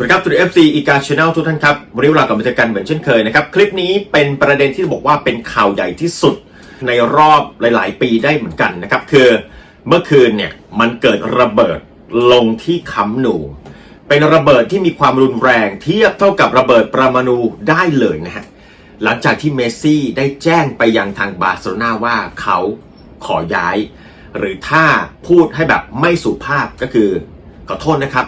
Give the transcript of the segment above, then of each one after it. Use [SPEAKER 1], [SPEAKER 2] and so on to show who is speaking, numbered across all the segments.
[SPEAKER 1] สวัสดีครับตัวเอฟซีอีกาชแนลทุกท่านครับ วันนี้เรากลับมาเจอกันเหมือนเช่นเคยนะครับ คลิปนี้เป็นประเด็นที่บอกว่าเป็นข่าวใหญ่ที่สุดในรอบหลาย ๆ ปีได้เหมือนกันนะครับ คือเมื่อคืนเนี่ยมันเกิดระเบิดลงที่คำหนู เป็นระเบิดที่มีความรุนแรงเทียบเท่ากับระเบิดปรมาณูได้เลยนะฮะหลังจากที่เมสซี่ได้แจ้งไปยังทางบาร์เซโลนาว่าเขาขอย้าย หรือถ้าพูดให้แบบไม่สุภาพก็คือขอโทษนะครับ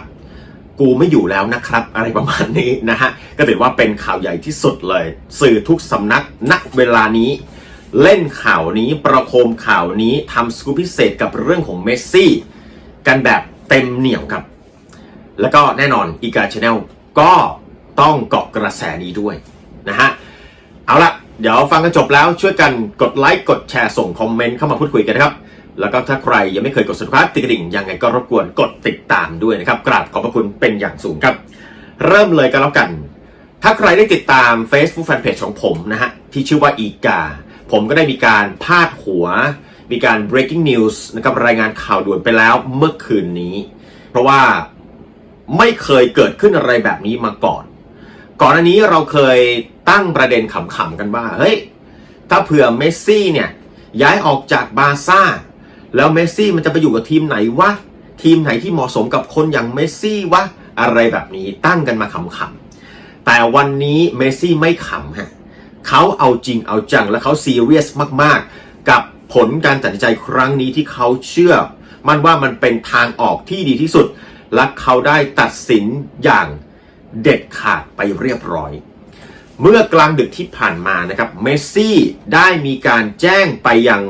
[SPEAKER 1] กูไม่อยู่แล้วนะครับ อะไรประมาณนี้นะฮะก็ถือว่าเป็นข่าวใหญ่ที่สุดเลย สื่อทุกสำนักณเวลานี้ เล่นข่าวนี้ประโคมข่าวนี้ทำสกู๊ปพิเศษกับเรื่องของเมสซี่กันแบบเต็มเหนียวครับ แล้วก็แน่นอนอีกาชาแนลก็ต้องเกาะกระแสนี้ด้วยนะฮะเอาละเดี๋ยวฟังกันจบแล้วช่วยกันกดไลค์กดแชร์ส่งคอมเมนต์เข้ามาพูดคุยกันนะครับ แล้วก็ถ้าใครยังไม่เคยกด subscribe ติดกระดิ่งยังไงก็รบกวนกดติดตามด้วยนะครับ กราบขอบพระคุณเป็นอย่างสูงครับ เริ่มเลยกันแล้วกัน ถ้าใครได้ติดตาม Facebook Fanpage ของผมนะฮะ ที่ชื่อว่าอีกา ผมก็ได้มีการพาดหัว มีการ breaking news นะครับรายงานข่าวด่วนไปแล้วเมื่อคืนนี้ เพราะว่าไม่เคยเกิดขึ้นอะไรแบบนี้มาก่อน ก่อนอันนี้เราเคยตั้งประเด็นขำๆกันว่าเฮ้ยถ้าเผื่อเมสซี่เนี่ยย้ายออกจากบาร์ซ่า แล้วเมสซี่มันจะไปอยู่กับทีมไหนวะทีมไหนที่เหมาะสมกับคนอย่างเมสซี่วะอะไรแบบนี้ตั้งกันมาขำๆแต่วันนี้เมสซี่ไม่ขำฮะเขาเอาจริงเอาจังและเขาซีเรียสมากๆ กับผลการตัดสินใจครั้งนี้ที่เขาเชื่อ มันว่ามันเป็นทางออกที่ดีที่สุด และเขาได้ตัดสินอย่างเด็ดขาดไปเรียบร้อย เมื่อกลางดึกที่ผ่านมานะครับเมสซี่ได้มีการแจ้งไปยัง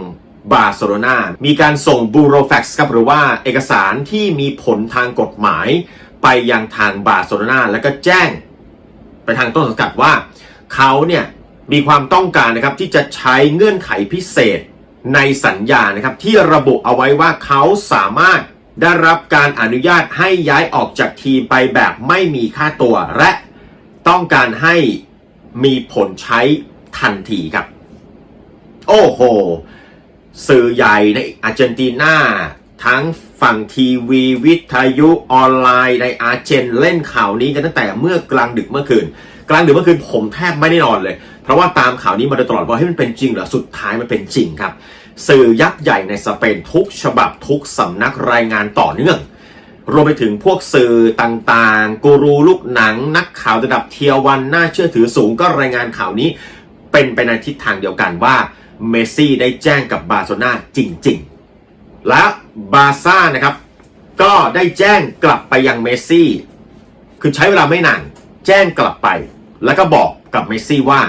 [SPEAKER 1] บาร์เซโลนามีการส่งบูโรแฟกซ์ครับหรือว่าเอกสารที่มีผลทางกฎหมาย ไปยังทางบาร์เซโลนาแล้วก็แจ้ง ไปทางต้นสังกัดว่าเขาเนี่ยมีความต้องการนะครับที่จะใช้เงื่อนไขพิเศษในสัญญานะครับที่ระบุเอาไว้ว่าเขาสามารถได้รับการอนุญาตให้ย้ายออกจากทีมไปแบบไม่มีค่าตัวและต้องการให้มีผลใช้ทันทีครับ โอ้โห สื่อใหญ่ในอาร์เจนตินาทั้งฝั่งทีวีวิทยุออนไลน์ในอาร์เจนเล่นข่าวนี้กันตั้งแต่เมื่อกลางดึกเมื่อคืน กลางดึกเมื่อคืนผมแทบไม่ได้นอนเลย เพราะว่าตามข่าวนี้มาโดยตลอดว่าให้มันเป็นจริงเหรอสุดท้ายมันเป็นจริงครับ สื่อยักษ์ใหญ่ในสเปนทุกฉบับทุกสำนักรายงานต่อเนื่องรวมไปถึงพวกสื่อต่างๆ กูรูลูกหนัง นักข่าวระดับเทียวันน่าเชื่อถือสูงก็รายงานข่าวนี้ เป็นไปในทิศทางเดียวกันว่า เมสซี่ได้แจ้งกับบาร์เซโลนาจริง ๆ และบาร์ซ่านะครับก็ได้แจ้งกลับไปยังเมสซี่ คือใช้เวลาไม่นาน แจ้งกลับไป แล้วก็บอกกับเมสซี่ว่า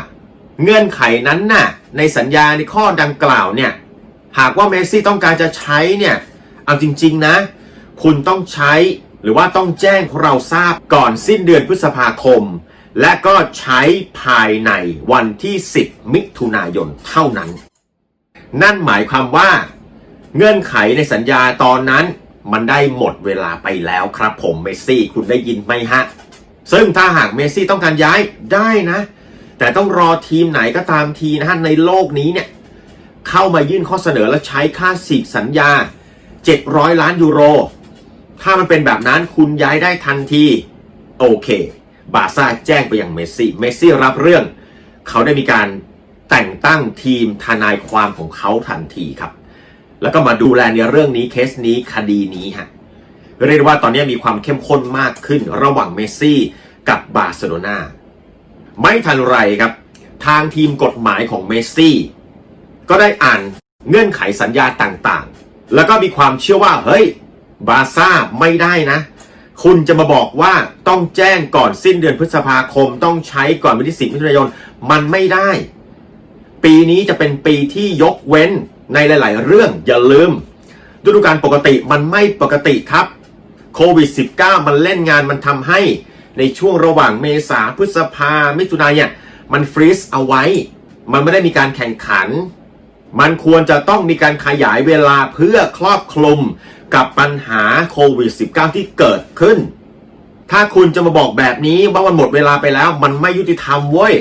[SPEAKER 1] เงื่อนไขนั้นน่ะในสัญญาในข้อดังกล่าวเนี่ยหากว่าเมสซี่ต้องการจะใช้เนี่ยเอาจริง ๆนะ คุณต้องใช้หรือว่าต้องแจ้งเราทราบก่อนสิ้นเดือนพฤษภาคม และก็ใช้ภายในวันที่ 10 มิถุนายนเท่านั้น นั่นหมายความว่า เงื่อนไขในสัญญาตอนนั้น มันได้หมดเวลาไปแล้วครับผมเมสซี่คุณได้ยินไหมฮะ ซึ่งถ้าหากเมสซี่ต้องการย้ายได้นะ แต่ต้องรอทีมไหนก็ตามทีนะฮะ ในโลกนี้เนี่ย เข้ามายื่นข้อเสนอและใช้ค่าสีกสัญญา 700 ล้านยูโร ถ้ามันเป็นแบบนั้นคุณย้ายได้ทันที โอเค บาซ่าแจ้งไปยังเมสซี่ เมสซี่รับเรื่อง เขาได้มีการแต่งตั้งทีมทนายความของเขาทันทีครับ แล้วก็มาดูแลในเรื่องนี้เคสนี้คดีนี้ฮะเรียกได้ว่าตอนนี้มีความเข้มข้นมากขึ้นระหว่างเมสซี่กับบาร์เซโลนาไม่ทันไรครับ ทางทีมกฎหมายของเมสซี่ก็ได้อ่านเงื่อนไขสัญญาต่างๆ แล้วก็มีความเชื่อว่าเฮ้ย บาซ่าไม่ได้นะ คุณจะมาบอกว่าต้องแจ้งก่อนสิ้นเดือนพฤษภาคม ต้องใช้ก่อนวันที่10มิถุนายน มันไม่ได้ ปีนี้จะเป็นปีที่ยกเว้นในหลาย ๆ เรื่องอย่าลืมฤดูกาลปกติมันไม่ปกติครับโควิด -19 มันเล่นงานมันทำให้ในช่วงระหว่างเมษาพฤษภามิถุนายนเนี่ยมันฟรีซเอาไว้ มันไม่ได้มีการแข่งขัน มันควรจะต้องมีการขยายเวลาเพื่อครอบคลุม กับปัญหาโควิด -19 ที่เกิดขึ้น ถ้าคุณจะมาบอกแบบนี้ว่ามันหมดเวลาไปแล้ว มันไม่ยุติธรรมเว้ย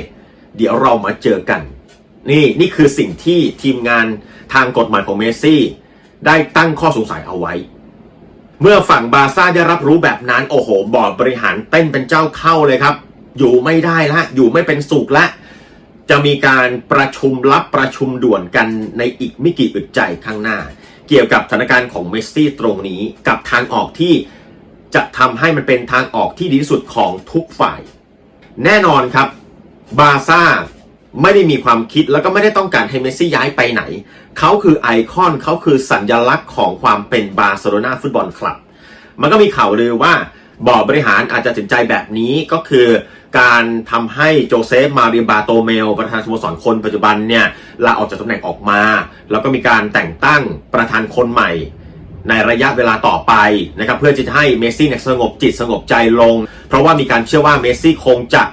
[SPEAKER 1] เดี๋ยวเรามาเจอกัน นี่นี่คือสิ่งที่ทีมงานทางกฎหมายของเมสซี่ ได้ตั้งข้อสงสัยเอาไว้ เมื่อฝั่งบาซ่าได้รับรู้แบบนั้น โอ้โห บอร์ดบริหารเต้นเป็นเจ้าเข้าเลยครับ อยู่ไม่ได้ละ อยู่ไม่เป็นสุขละจะมีการประชุมลับประชุมด่วนกันในอีกไม่กี่อึดใจข้างหน้า เกี่ยวกับสถานการณ์ของเมสซี่ตรงนี้กับทางออกที่จะทำให้มันเป็นทางออกที่ดีที่สุดของทุกฝ่าย แน่นอนครับบาซ่าไม่ได้มีความคิดแล้วก็ไม่ได้ต้องการให้เมสซี่ย้ายไปไหน เขาคือไอคอนเขาคือสัญลักษณ์ของความเป็นบาร์เซโลนาฟุตบอลคลับ มันก็มีข่าวเลยว่า บอร์ดบริหารอาจจะตัดสินใจแบบนี้ก็คือการทำให้โจเซฟมาเรียบาโตเมล ประธานสโมสรคนปัจจุบันเนี่ยลาออกจากตำแหน่งออกมา แล้วก็มีการแต่งตั้งประธานคนใหม่ ในระยะเวลาต่อไปนะครับเพื่อจะให้เมสซี่เนี่ยสงบจิตสงบใจลง เพราะว่ามีการเชื่อว่าเมสซี่คงจะ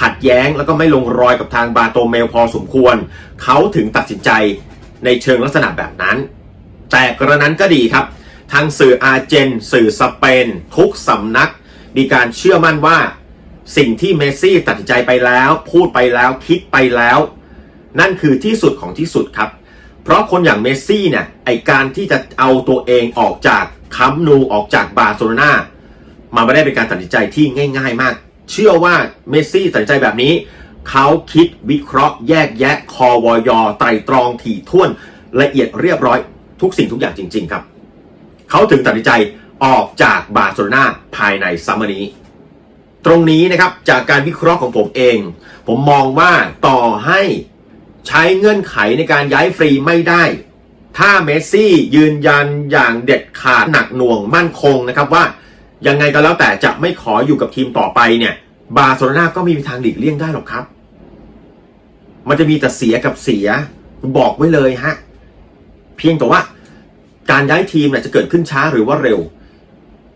[SPEAKER 1] ขัดแย้ง แล้วก็ไม่ลงรอยกับทางบาโตเมลพอสมควร เขาถึงตัดสินใจในเชิงลักษณะแบบนั้น แต่กระนั้นก็ดีครับทางสื่ออาเจน สื่อสเปน ทุกสำนัก มีการเชื่อมั่นว่าสิ่งที่เมสซี่ตัดสินใจไปแล้ว พูดไปแล้วคิดไปแล้ว นั่นคือที่สุดของที่สุดครับ เพราะคนอย่างเมสซี่เนี่ยไอการที่จะเอาตัวเองออกจากคัมนูออกจากบาร์เซโลนามันไม่ได้เป็นการตัดสินใจที่ง่าย ๆ มาก เชื่อว่าเมสซี่ตัดสินใจแบบนี้ เขาคิดวิเคราะห์แยกแยะคอวอยอไตรตรองถี่ถ้วนละเอียดเรียบร้อยทุกสิ่งทุกอย่างจริง ๆ ครับ เขาถึงตัดสินใจ ออกจากบาร์เซโลนาภายในซัมเมอร์นี้ ตรงนี้นะครับจากการวิเคราะห์ของผมเอง ผมมองว่าต่อให้ใช้เงื่อนไขในการย้ายฟรีไม่ได้ ถ้าเมสซี่ยืนยันอย่างเด็ดขาดหนักหน่วงมั่นคงนะครับว่ายังไงก็แล้วแต่จะไม่ขออยู่กับทีมต่อไปเนี่ย บาร์เซโลนาก็ไม่มีทางหลีกเลี่ยงได้หรอกครับ มันจะมีแต่เสียกับเสียบอกไว้เลยฮะ เพียงแต่ว่าการย้ายทีมเนี่ยจะเกิดขึ้นช้าหรือว่าเร็ว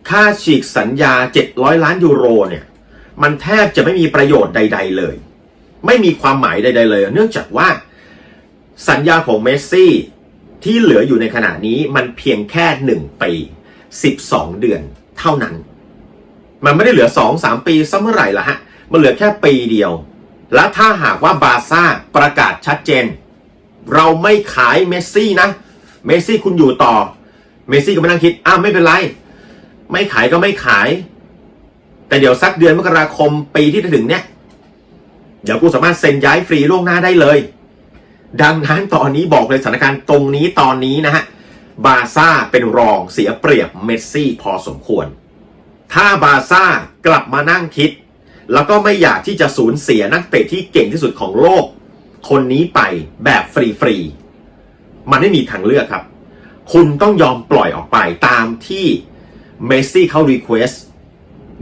[SPEAKER 1] ค่าฉีกสัญญา 700 ล้านยูโรเนี่ยมันแทบจะไม่มีประโยชน์ใด ๆ เลย ไม่มีความหมายใด ๆ เลย เนื่องจากว่าสัญญาของเมสซี่ที่เหลืออยู่ในขณะนี้มันเพียงแค่1ปี12 เดือนเท่านั้น มันไม่ได้เหลือ 2-3 ปีซะเมื่อไหร่ละฮะ มันเหลือแค่ปีเดียว และถ้าหากว่าบาซ่าประกาศชัดเจน เราไม่ขายเมสซี่นะ เมสซี่คุณอยู่ต่อ เมสซี่ก็มานั่งคิด อ้าวไม่เป็นไร ไม่ขายก็ไม่ขาย แต่เดี๋ยวสักเดือนมกราคมปีที่จะถึงเนี่ย เดี๋ยวกูสามารถเซ็นย้ายฟรีล่วงหน้าได้เลย ดังนั้นตอนนี้บอกเลยสถานการณ์ตรงนี้ตอนนี้นะฮะ บาซ่าเป็นรองเสียเปรียบเมสซี่พอสมควร ถ้าบาซ่ากลับมานั่งคิด แล้วก็ไม่อยากที่จะสูญเสียนักเตะที่เก่งที่สุดของโลก คนนี้ไปแบบฟรีๆมันไม่มีทางเลือกครับ คุณต้องยอมปล่อยออกไปตามที่ เมสซี่เขารีเควส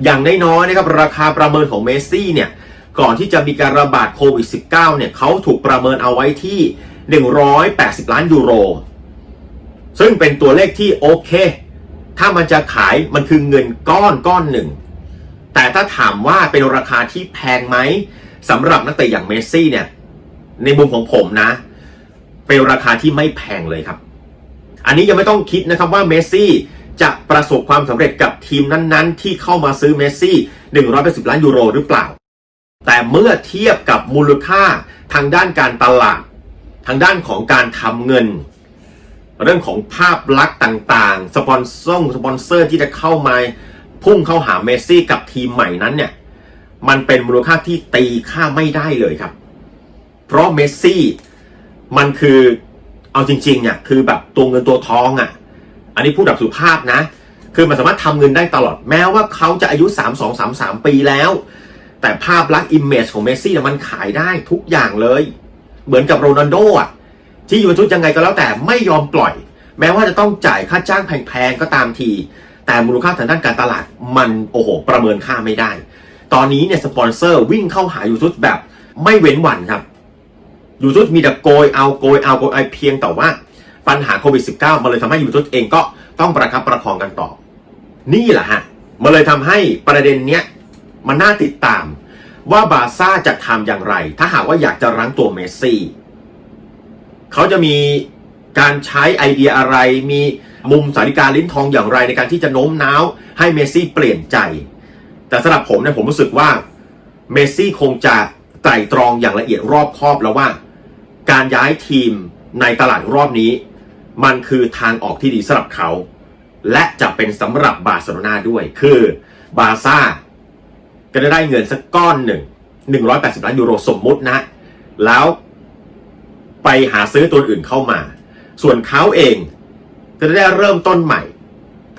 [SPEAKER 1] อย่างน้อยๆนะครับราคาประเมินของเมสซี่เนี่ยก่อนที่จะมีการระบาดโควิด -19 เนี่ยเขาถูกประเมินเอาไว้ที่ 180 ล้านยูโร ซึ่งเป็นตัวเลขที่โอเค ถ้ามันจะขายมันคือเงินก้อนก้อนหนึ่ง แต่ถ้าถามว่าเป็นราคาที่แพงไหมสำหรับนักเตะอย่างเมสซี่เนี่ย ในมุมของผมนะ เป็นราคาที่ไม่แพงเลยครับ อันนี้ยังไม่ต้องคิดนะครับว่าเมสซี่ จะประสบความสำเร็จกับทีมนั้นๆ ที่เข้ามาซื้อเมสซี่180 ล้านยูโรหรือเปล่า แต่เมื่อเทียบกับมูลค่าทางด้านการตลาด ทางด้านของการทำเงิน เรื่องของภาพลักษณ์ต่างๆ สปอนเซอร์สปอนเซอร์ที่จะเข้ามาพุ่งเข้าหาเมสซี่กับทีมใหม่นั้นเนี่ยมันเป็นมูลค่าที่ตีค่าไม่ได้เลยครับ เพราะเมสซี่มันคือเอาจริงๆเนี่ยคือแบบตัวเงินตัวทองอะ่ะ อันนี้พูดแบบสุภาพนะ คือมันสามารถทำเงินได้ตลอดแม้ว่าเขาจะอายุ 3 2 3 3 ปีแล้ว แต่ภาพลักษณ์อิมเมจของเมสซี่มันขายได้ทุกอย่างเลย เหมือนกับโรนัลโดอะที่ยูเวนตุสยังไงก็แล้วแต่ไม่ยอมปล่อย แม้ว่าจะต้องจ่ายค่าจ้างแพงๆก็ตามที แต่มูลค่าทางด้านการตลาดมันโอ้โห ประเมินค่าไม่ได้ ตอนนี้เนี่ยสปอนเซอร์วิ่งเข้าหายูเวนตุสแบบไม่เว้นวันครับยูเวนตุสมีแต่โกยเอาโกยเอาโกยเอเพียงแต่ว่า ปัญหาโควิด -19 มันเลยทำให้ยูเวนตุสเองก็ต้องประคับประคองกันต่อ นี่แหละฮะ มันเลยทำให้ประเด็นเนี้ยมันน่าติดตาม ว่าบาซ่าจะทำอย่างไร ถ้าหากว่าอยากจะรั้งตัวเมสซี่เขาจะมีการใช้ไอเดียอะไร มีมุมสาริกาลิ้นทองอย่างไรในการที่จะโน้มน้าวให้เมสซี่เปลี่ยนใจ แต่สำหรับผมเนี่ยผมรู้สึกว่าเมสซี่คงจะไตร่ตรองอย่างละเอียดรอบคอบแล้วว่า การย้ายทีมในตลาดรอบนี้ มันคือทางออกที่ดีสำหรับเขา และจะเป็นสำหรับบาร์เซโลนาด้วย คือบาซ่าก็จะได้เงินสักก้อนหนึ่ง180 ล้านยูโรสมมุตินะ แล้วไปหาซื้อตัวอื่นเข้ามา ส่วนเขาเองก็จะได้เริ่มต้นใหม่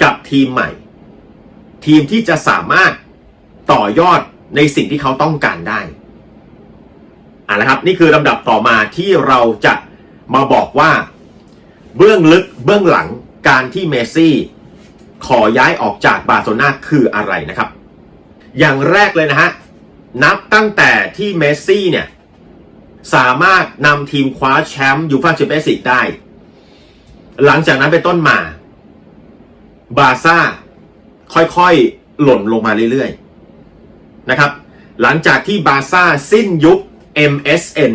[SPEAKER 1] กับทีมใหม่ ทีมที่จะสามารถต่อยอดในสิ่งที่เขาต้องการได้อะนะครับ นี่คือลำดับต่อมาที่เราจะมาบอกว่า เบื้องลึกเบื้องหลังการที่เมซี่ขอย้ายออกจากบาร์เซโลนาคืออะไรนะครับ อย่างแรกเลยนะฮะ นับตั้งแต่ที่เมสซี่เนี่ย สามารถนำทีมคว้าแชมป์ยูฟ่าแชมเปี้ยนส์ลีกได้ หลังจากนั้นเป็นต้นมา บาร์ซ่าค่อยๆ หล่นลงมาเรื่อยๆ นะครับ หลังจากที่บาร์ซ่าสิ้นยุค MSN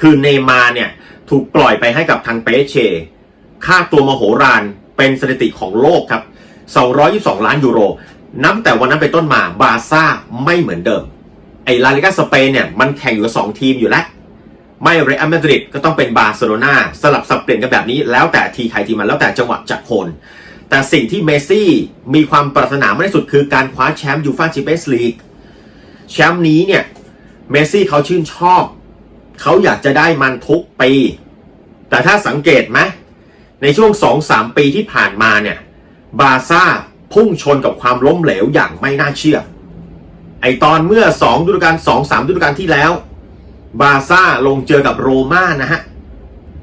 [SPEAKER 1] คือเนมาเนี่ย ถูกปล่อยไปให้กับทางเปเช ค่าตัวมโหฬารเป็นสถิติของโลกครับ 222 ล้านยูโร นับแต่วันนั้นเป็นต้นมาบาซ่าไม่เหมือนเดิม ไอ้ลาลิกาสเปนเนี่ยมันแข่งอยู่กับสองทีมอยู่แล้ว ไม่เรอัลมาดริดก็ต้องเป็นบาร์เซโลนาสลับสับเปลี่ยนกันแบบนี้ แล้วแต่ทีใครทีมันแล้วแต่จังหวะจากคน แต่สิ่งที่เมซี่มีความปรารถนามากที่สุดคือการคว้าแชมป์ยูฟ่าแชมเปี้ยนส์ลีกแชมป์นี้เนี่ยเมซี่เขาชื่นชอบ เขาอยากจะได้มันทุกปี แต่ถ้าสังเกตไหมในช่วง 2-3 ปีที่ผ่านมาเนี่ย บาซ่าพุ่งชนกับความล้มเหลวอย่างไม่น่าเชื่อ ไอตอนเมื่อ 2ฤดูกาล2-3ฤดูกาลที่แล้ว บาซ่าลงเจอกับโรม่านะฮะ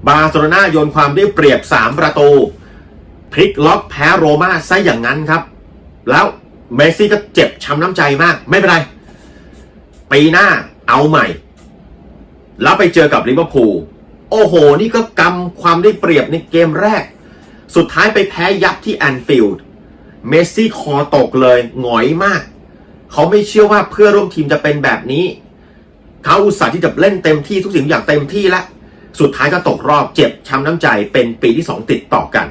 [SPEAKER 1] บาร์เซโลนาโยนความได้เปรียบ 3 ประตู พลิกล็อกแพ้โรม่าซะอย่างนั้นครับ แล้วเมสซี่ก็เจ็บช้ำน้ำใจมาก ไม่เป็นไร ปีหน้าเอาใหม่ แล้วไปเจอกับลิเวอร์พูลโอ้โห นี่ก็กำความได้เปรียบในเกมแรก สุดท้ายไปแพ้ยับที่แอนฟิลด์เมสซี่คอตกเลยหงอยมาก เขาไม่เชื่อว่าเพื่อร่วมทีมจะเป็นแบบนี้ เขาอุตส่าห์ที่จะเล่นเต็มที่ทุกสิ่งอย่างเต็มที่แล้วสุดท้ายก็ตกรอบเจ็บช้ำน้ำใจเป็นปีที่ 2 ติดต่อกัน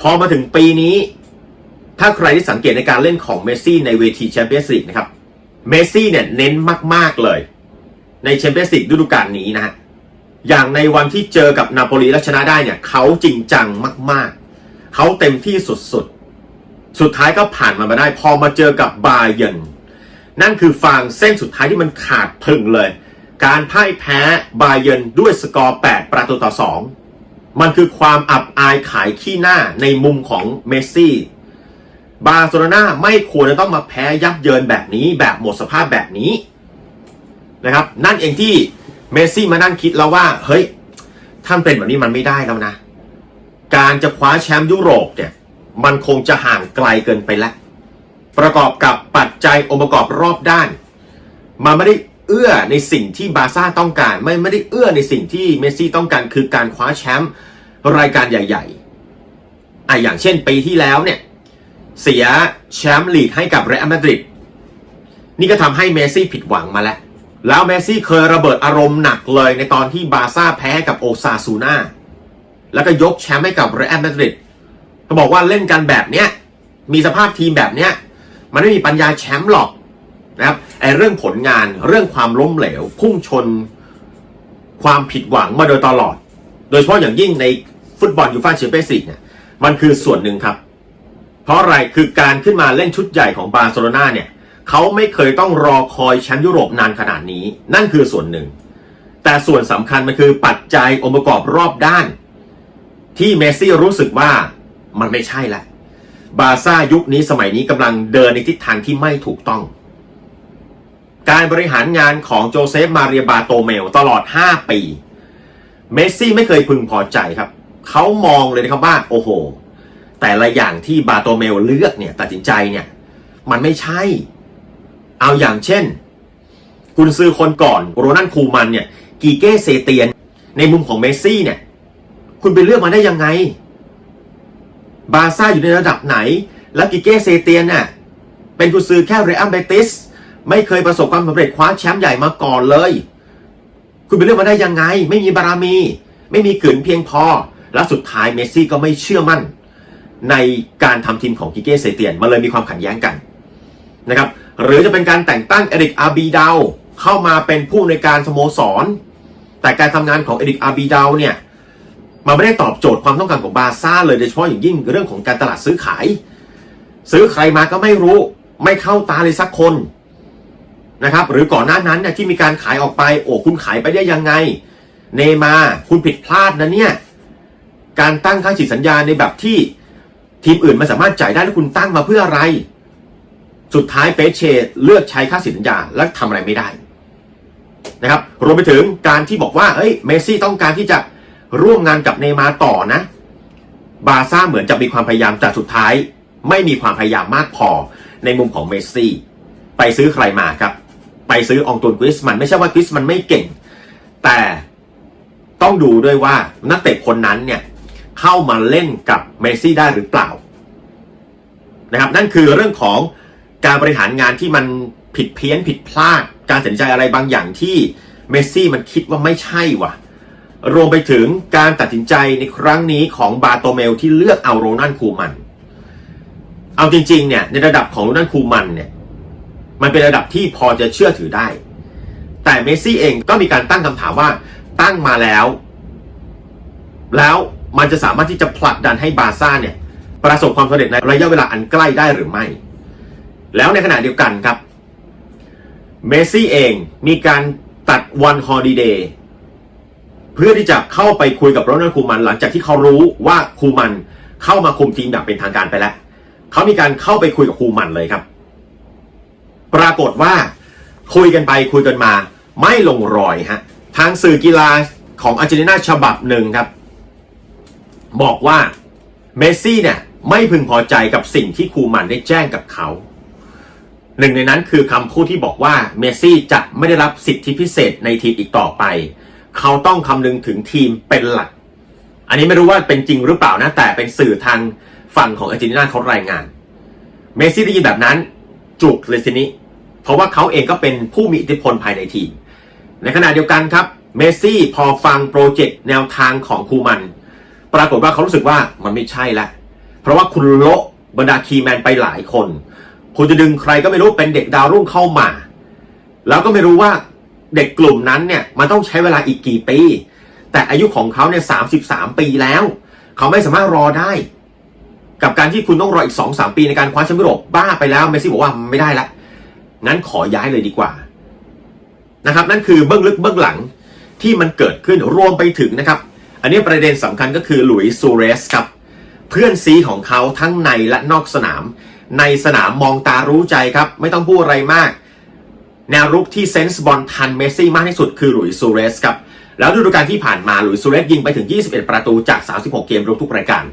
[SPEAKER 1] พอมาถึงปีนี้ ถ้าใครที่สังเกตในการเล่นของเมสซี่ในเวทีแชมเปี้ยนส์ลีกนะครับ เมสซี่เนี่ยเน้นมาก ๆ เลย ในแชมเปี้ยนส์ลีกฤดูกาลนี้นะฮะอย่างในวันที่เจอกับนาโปลีและชนะได้เนี่ยเขาจริงจังมาก ๆ เขาเต็มที่สุดๆ สุดท้ายก็ผ่านมามาได้ พอมาเจอกับบาเยนนั่นคือฟางเส้นสุดท้ายที่มันขาดพึ่งเลย การพ่ายแพ้บาเยนด้วยสกอร์ 8 ประตูต่อ 2 มันคือความอับอายขายขี้หน้าในมุมของเมสซี่ บาร์เซโลนาไม่ควรจะต้องมาแพ้ยับเยินแบบนี้แบบหมดสภาพแบบนี้ นะครับ นั่นเองที่เมสซี่มานั่งคิดแล้วว่า เฮ้ยท่านเป็นแบบนี้มันไม่ได้แล้วนะ การจะคว้าแชมป์ยุโรปเนี่ย มันคงจะห่างไกลเกินไปแล้ว ประกอบกับปัจจัยองค์ประกอบรอบด้าน มันไม่ได้เอื้อในสิ่งที่บาร์ซ่าต้องการ ไม่ไม่ได้เอื้อในสิ่งที่เมสซี่ต้องการคือการคว้าแชมป์รายการใหญ่ๆอะอย่างเช่นปีที่แล้วเนี่ย เสียแชมป์ลีกให้กับเรอัลมาดริดนี่ก็ทำให้เมสซี่ผิดหวังมาแล้ว แล้วเมสซี่เคยระเบิดอารมณ์หนักเลยในตอนที่บาร์ซ่าแพ้กับโอซาซูนาแล้วก็ยกแชมป์ให้กับเรอัลมาดริดเขาบอกว่าเล่นกันแบบเนี้ยมีสภาพทีมแบบเนี้ยมันไม่มีปัญญาแชมป์หรอกนะครับไอเรื่องผลงานเรื่องความล้มเหลว พุ่งชนความผิดหวังมาโดยตลอด โดยเฉพาะอย่างยิ่งในฟุตบอลยูฟ่าแชมเปี้ยนส์ลีกเนี่ยมันคือส่วนหนึ่งครับ เพราะอะไรคือการขึ้นมาเล่นชุดใหญ่ของบาร์เซโลนาเนี่ย เขาไม่เคยต้องรอคอยแชมป์ยุโรปนานขนาดนี้ นั่นคือส่วนหนึ่ง แต่ส่วนสำคัญมันคือปัจจัยองค์ประกอบรอบด้าน ที่เมสซี่รู้สึกว่ามันไม่ใช่ละบาซ่ายุคนี้สมัยนี้กำลังเดินในทิศทางที่ไม่ถูกต้อง การบริหารงานของโจเซฟมาเรียบาโตเมลตลอด 5 ปี เมสซี่ไม่เคยพึงพอใจครับ เขามองเลยนะครับว่าโอ้โห แต่ละอย่างที่บาโตเมลเลือกเนี่ยตัดสินใจเนี่ย มันไม่ใช่ เอาอย่างเช่นกุนซือคนก่อนโรนันคูมันเนี่ย กีเก้เซเตียน ในมุมของเมสซี่เนี่ย คุณไปเลือกมาได้ยังไง บาร์ซ่าอยู่ในระดับไหน แล้วกิเก้เซเตียนน่ะเป็นกุนซือแค่เรอัลเบติสไม่เคยประสบความสำเร็จคว้าแชมป์ใหญ่มาก่อนเลย คุณไปเลือกมาได้ยังไง ไม่มีบารมี ไม่มีขืนเพียงพอ แล้วสุดท้ายเมสซี่ก็ไม่เชื่อมั่น ในการทำทีมของกิเก้เซเตียนมันเลยมีความขัดแย้งกันนะครับ หรือจะเป็นการแต่งตั้งเอริกอาบีดาวเข้ามาเป็นผู้ในการสโมสร แต่การทำงานของเอริกอาบีดาวเนี่ยมันไม่ได้ตอบโจทย์ความต้องการของบาซ่าเลยโดยเฉพาะอย่างยิ่งเรื่องของการตลาดซื้อขาย ซื้อใครมาก็ไม่รู้ไม่เข้าตาเลยสักคนนะครับหรือก่อนหน้านั้นเนี่ยที่มีการขายออกไป โอ้คุณขายไปได้ยังไง เนมาคุณผิดพลาดนะเนี่ยการตั้งค่าฉีดสัญญาในแบบที่ทีมอื่นม่สามารถจ่ายได้แล้วคุณตั้งมาเพื่ออะไร สุดท้ายเปเชเลือกใช้ค่าฉีดสัญญาและทำอะไรไม่ได้นะครับรวมไปถึงการที่บอกว่าเอ้ยเมซี่ต้องการที่จะร่วมงานกับเนย์มาร์ต่อนะ บาซ่าเหมือนจะมีความพยายามแต่สุดท้าย ไม่มีความพยายามมากพอในมุมของเมซี่ ไปซื้อใครมาครับ ไปซื้ออองตุนกริสมันไม่ใช่ว่ากริสมันไม่เก่ง แต่ต้องดูด้วยว่านักเตะคนนั้นเนี่ยเข้ามาเล่นกับเมซี่ได้หรือเปล่านะครับนั่นคือเรื่องของ การบริหารงานที่มันผิดเพี้ยนผิดพลาด การตัดสินใจอะไรบางอย่างที่เมสซี่มันคิดว่าไม่ใช่ว่ะ รวมไปถึงการตัดสินใจในครั้งนี้ของบาโตเมลที่เลือกเอาโรนันคูมัน เอาจริงๆเนี่ยในระดับของโรนันคูมันเนี่ยมันเป็นระดับที่พอจะเชื่อถือได้ แต่เมสซี่เองก็มีการตั้งคำถามว่าตั้งมาแล้ว แล้วมันจะสามารถที่จะผลักดันให้บาซ่าเนี่ยประสบความสำเร็จในระยะเวลาอันใกล้ได้หรือไม่ แล้วในขณะเดียวกันครับเมสซี่เองมีการตัดวันฮอลิเดย์เพื่อที่จะเข้าไปคุยกับโรนัลด์คูมัน หลังจากที่เขารู้ว่าคูมันเข้ามาคุมทีมอย่างเป็นทางการไปแล้ว เขามีการเข้าไปคุยกับคูมันเลยครับ ปรากฏว่าคุยกันไปคุยกันมา ไม่ลงรอยฮะทางสื่อกีฬาของอาร์เจนตินาฉบับหนึ่งครับ บอกว่าเมสซี่เนี่ยไม่พึงพอใจกับสิ่งที่คูมันได้แจ้งกับเขา หนึ่งในนั้นคือคำพูดที่บอกว่าเมสซี่จะไม่ได้รับสิทธิพิเศษในทีมอีกต่อไป เขาต้องคำนึงถึงทีมเป็นหลัก อันนี้ไม่รู้ว่าเป็นจริงหรือเปล่านะ แต่เป็นสื่อทางฝั่งของอาร์เจนตินาเขารายงาน เมสซี่ได้ยินแบบนั้นจุกเลยทีนี้ เพราะว่าเขาเองก็เป็นผู้มีอิทธิพลภายในทีม ในขณะเดียวกันครับ เมสซี่พอฟังโปรเจกต์แนวทางของคูมัน ปรากฏว่าเขารู้สึกว่ามันไม่ใช่ละ เพราะว่าคุณโละบรรดาคีแมนไปหลายคน คุณจะดึงใครก็ไม่รู้เป็นเด็กดาวรุ่งเข้ามา แล้วก็ไม่รู้ว่าเด็กกลุ่มนั้นเนี่ยมันต้องใช้เวลาอีกกี่ปี แต่อายุของเขาเนี่ยสาสามปีแล้ว เขาไม่สามารถรอได้ กับการที่คุณต้องรออีกสองสามปีในการคว้าแชมป์ยุโรปบ้าไปแล้วเมสซี่บอกว่าไม่ได้ละงั้นขอย้ายเลยดีกว่านะครับ นั่นคือเบื้องลึกเบื้องหลังที่มันเกิดขึ้นรวมไปถึงนะครับ อันนี้ประเด็นสำคัญก็คือหลุยส์ซูเรสครับ เพื่อนซีของเขาทั้งในและนอกสนาม ในสนามมองตารู้ใจครับ ไม่ต้องพูดอะไรมาก แนวรุกที่เซนส์บอลทันเมสซี่มากที่สุดคือหลุยส์ซูเรสครับแล้วฤดูกาลที่ผ่านมาหลุยส์ซูเรสยิงไปถึง 21 ประตูจาก 36 เกมรวมทุกรายการ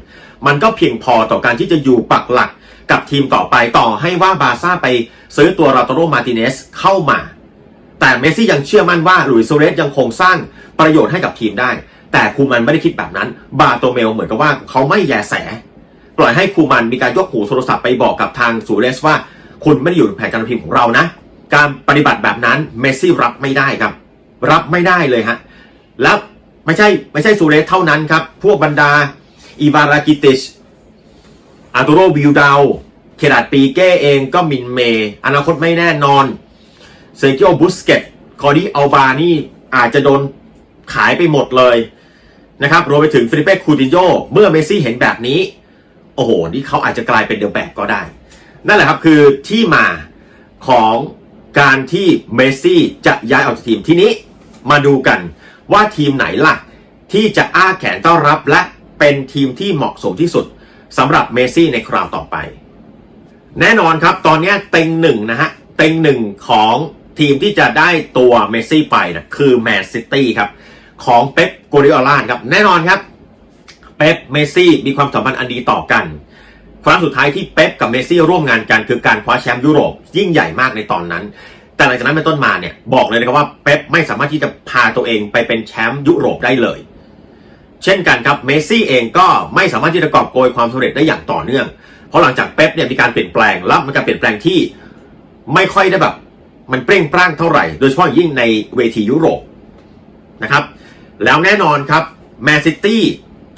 [SPEAKER 1] มันก็เพียงพอต่อการที่จะอยู่ปักหลักกับทีมต่อไปต่อให้ว่าบาซ่าไปซื้อตัวราโตโรมาติเนสเข้ามา แต่เมสซี่ยังเชื่อมั่นว่าหลุยส์ซูเรสยังคงสร้างประโยชน์ให้กับทีมได้ แต่คูมันไม่ได้คิดแบบนั้น บาโตเมลเหมือนกับว่าเขาไม่แยแส ปล่อยให้ครูมันมีการยกหูโทรศัพท์ไปบอกกับทางซูเรสว่า คุณไม่ได้อยู่ในแผนการทีมของเรานะ การปฏิบัติแบบนั้นเมสซี่รับไม่ได้ครับ รับไม่ได้เลยฮะแล้วไม่ใช่ไม่ใช่ซูเรสเท่านั้นครับ พวกบรรดาอีวารากิติชอาตูโรบิวดาวเคดาดปีเก้เองก็มินเม อนาคตไม่แน่นอนเซกิโอบุสเกตคอร์ดีอัลบานี่อาจจะโดนขายไปหมดเลยนะครับรวมไปถึงฟิลิเป้คูตินโยเมื่อเมสซี่เห็นแบบนี้ โอ้โห นี่เขาอาจจะกลายเป็นเดอะแบกก็ได้ นั่นแหละครับคือที่มาของการที่เมสซี่จะย้ายออกจากทีมทีนี้มาดูกันว่าทีมไหนล่ะ ที่จะอ้าแขนต้อนรับและเป็นทีมที่เหมาะสมที่สุดสำหรับเมสซี่ในคราวต่อไป แน่นอนครับตอนนี้เต็งหนึ่งนะฮะเต็งหนึ่งของทีมที่จะได้ตัวเมสซี่ไปนะคือแมนซิตี้ครับ ของเป๊ปโกริโอลาครับ แน่นอนครับ เป๊ปเมซี่มีความสัมพันธ์อันดีต่อกัน ครั้งสุดท้ายที่เป๊ปกับเมซี่ร่วมงานกันคือการคว้าแชมป์ยุโรปยิ่งใหญ่มากในตอนนั้น แต่หลังจากนั้นเป็นต้นมาเนี่ยบอกเลยนะครับว่าเป๊ปไม่สามารถที่จะพาตัวเองไปเป็นแชมป์ยุโรปได้เลย เช่นกันครับเมซี่เองก็ไม่สามารถที่จะกอบโกยความสำเร็จได้อย่างต่อเนื่อง เพราะหลังจากเป๊ปเนี่ยมีการเปลี่ยนแปลงแล้วมันการเปลี่ยนแปลงที่ไม่ค่อยได้แบบ มันเปร่งปร้างเท่าไหร่ โดยเฉพาะยิ่งในเวทียุโรปนะครับแล้วแน่นอนครับแมนซิตี้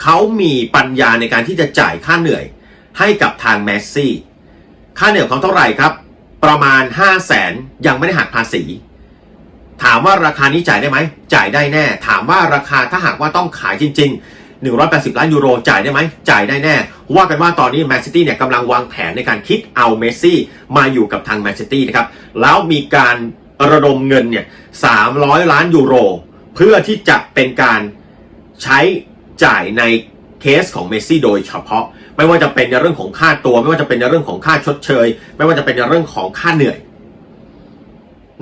[SPEAKER 1] เขามีปัญญาในการที่จะจ่ายค่าเหนื่อยให้กับทางแมสซี่ ค่าเหนื่อยของเท่าไหร่ครับ ประมาณ 5 0 0แสนยังไม่ได้หักภาษี ถามว่าราคานี้จ่ายได้ไหม จ่ายได้แน่ ถามว่าราคาถ้าหากว่าต้องขายจริง ๆ 180 ล้านยูโรจ่ายได้ไหม จ่ายได้แน่ ว่ากันว่าตอนนี้แมนซิตี้เนี่ยกำลังวางแผนในการคิดเอาเมสซี่มาอยู่กับทางแมนซิตี้นะครับ แล้วมีการระดมเงินเนี่ย300 ล้านยูโร เพื่อที่จะเป็นการใช้ จ่ายในเคสของเมสซี่โดยเฉพาะ ไม่ว่าจะเป็นในเรื่องของค่าตัว ไม่ว่าจะเป็นในเรื่องของค่าชดเชย ไม่ว่าจะเป็นในเรื่องของค่าเหนื่อย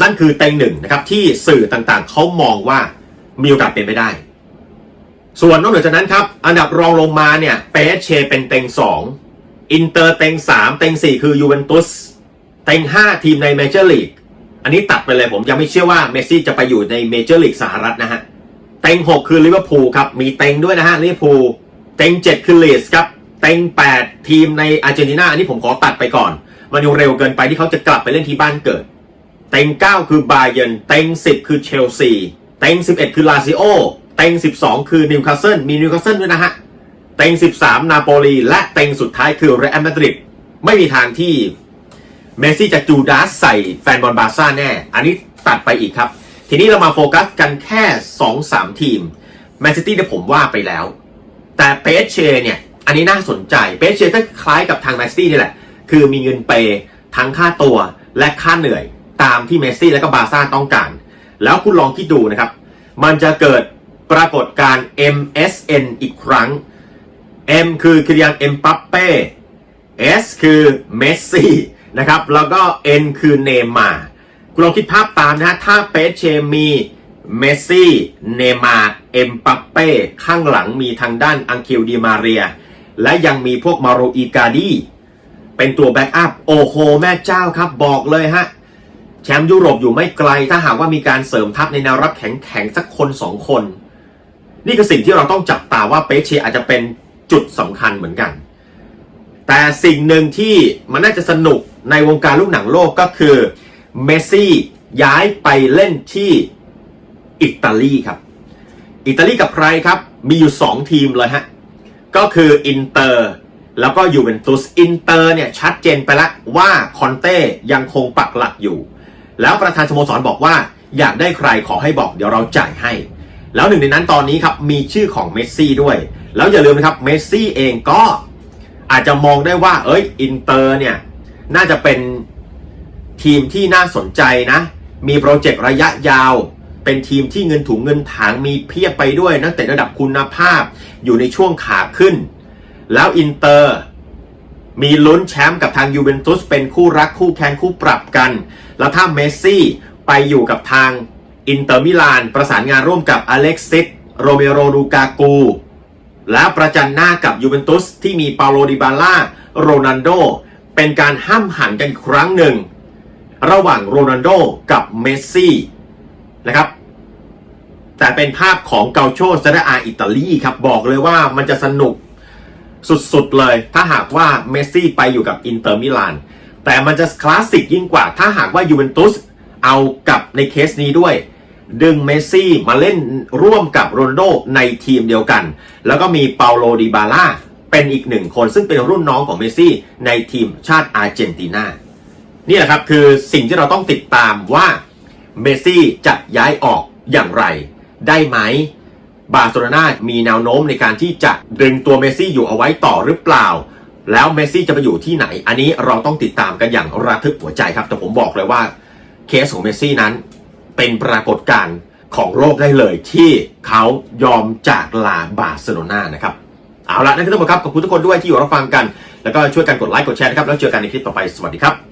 [SPEAKER 1] นั่นคือเต็งหนึ่งนะครับที่สื่อต่างๆเขามองว่ามีโอกาสเป็นไปได้ ส่วนนอกเหนือจากนั้นครับ อันดับรองลงมาเนี่ยเปเชเป็นเต็งสองอินเตอร์เต็งสามเต็งสี่คือยูเวนตุสเต็งห้าทีมในเมเจอร์ลีกอันนี้ตัดไปเลยผมยังไม่เชื่อว่าเมสซี่จะไปอยู่ในเมเจอร์ลีกสหรัฐนะฮะเต็งหกคือลิเวอร์พูลครับ มีเต็งด้วยนะฮะลิเวอร์พูลเต็งเจ็ดคือลีสครับ เต็งแปดทีมในอาร์เจนตินา อันนี้ผมขอตัดไปก่อน มันยังเร็วเกินไปที่เขาจะกลับไปเล่นที่บ้านเกิด เต็ง 9 คือบาเยนเต็ง 10 คือเชลซี เต็ง 11 คือลาซิโอ เต็ง 12 คือนิวคาสเซิล มีนิวคาสเซิลด้วยนะฮะ เต็ง 13 นาโปลี และเต็งสุดท้ายคือเรอัลมาดริด ไม่มีทางที่เมสซี่จะจูดาสใส่แฟนบอลบาร์ซ่าแน่ อันนี้ตัดไปอีกครับ ทีนี้เรามาโฟกัสกันแค่ 2-3 ทีมแมนซิตี้เนี่ยผมว่าไปแล้ว แต่เปเชเนี่ย อันนี้น่าสนใจเปเชก็คล้ายกับทางแมนซิตี้นี่แหละ คือมีเงินเปย์ทั้งค่าตัวและค่าเหนื่อย ตามที่เมสซี่และก็บาซ่าต้องการ แล้วคุณลองคิดดูนะครับ มันจะเกิดปรากฏการณ์ MSN อีกครั้ง M คือคิริยันเอ็มปัปเป้ S คือเมสซี่นะครับ แล้วก็ N คือเนมาร์ คุณลองคิดภาพตามนะฮะ ถ้าเปเชมี เมสซี่ เนมาร์เอ็มปัปเป้ ข้างหลังมีทางด้านอังคิลดีมาเรีย และยังมีพวกมาโรอีกาดีเป็นตัวแบ็กอัพ โอ้โห แม่เจ้าครับบอกเลยฮะ แชมป์ยุโรปอยู่ไม่ไกล ถ้าหากว่ามีการเสริมทัพในแนวรับแข็งๆสักคนสองคน นี่คือสิ่งที่เราต้องจับตาว่าเปเชอาจจะเป็นจุดสำคัญเหมือนกัน แต่สิ่งหนึ่งที่มันน่าจะสนุกในวงการลูกหนังโลกก็คือ เมสซี่ย้ายไปเล่นที่อิตาลีครับ อิตาลีกับใครครับ มีอยู่ 2 ทีมเลยฮะ ก็คืออินเตอร์แล้วก็ยูเวนตุสอินเตอร์เนี่ยชัดเจนไปแล้วว่าคอนเต้ยังคงปักหลักอยู่ แล้วประธานสโมสรบอกว่าอยากได้ใครขอให้บอกเดี๋ยวเราจ่ายให้ แล้วหนึ่งในนั้นตอนนี้ครับมีชื่อของเมสซี่ด้วย แล้วอย่าลืมนะครับเมสซี่เองก็อาจจะมองได้ว่า เอ้ยอินเตอร์เนี่ยน่าจะเป็น ทีมที่น่าสนใจนะ มีโปรเจกต์ระยะยาว เป็นทีมที่เงินถุงเงินถังมีเพียบไปด้วยนักเตะระดับคุณภาพอยู่ในช่วงขาขึ้น แล้วอินเตอร์ มีลุ้นแชมป์กับทางยูเวนตุสเป็นคู่รักคู่แข่งคู่ปรับกัน แล้วถ้าเมสซี่ไปอยู่กับทางอินเตอร์มิลานประสานงานร่วมกับอเล็กซิสโรเมโรลูกากู แล้วประจันหน้ากับยูเวนตุสที่มีเปาโลดิบาล่าโรนัลโด เป็นการห้ามหันกันอีกครั้งหนึ่ง ระหว่างโรนัลโดกับเมสซี่นะครับแต่เป็นภาพของเกาโชซาดาอาอิตาลีครับ บอกเลยว่ามันจะสนุกสุดๆเลย ถ้าหากว่าเมสซี่ไปอยู่กับอินเตอร์มิลานแต่มันจะคลาสสิกยิ่งกว่า ถ้าหากว่ายูเวนตุสเอากับในเคสนี้ด้วย ดึงเมสซี่มาเล่นร่วมกับโรนลโดในทีมเดียวกัน แล้วก็มีเปาโลดิบาล่าเป็นอีกหนึ่งคนซึ่งเป็นรุ่นน้องของเมสซี่ในทีมชาติอาร์เจนตินา นี่แหละครับคือสิ่งที่เราต้องติดตามว่าเมสซี่จะย้ายออกอย่างไร ได้ไหมบาร์เซโลนามีแนวโน้มในการที่จะดึงตัวเมสซี่อยู่เอาไว้ต่อหรือเปล่า แล้วเมสซี่จะไปอยู่ที่ไหน อันนี้เราต้องติดตามกันอย่างระทึกหัวใจครับ แต่ผมบอกเลยว่าเคสของเมสซี่นั้น เป็นปรากฏการณ์ของโลกได้เลยที่เขายอมจากลาบาร์เซโลนานะครับ เอาละนั่นคือทั้งหมดครับขอบคุณทุกคนด้วยที่อยู่รับฟังกัน แล้วก็ช่วยกันกดไลค์กดแชร์นะครับแล้วเจอกันในคลิปต่อไปสวัสดีครับ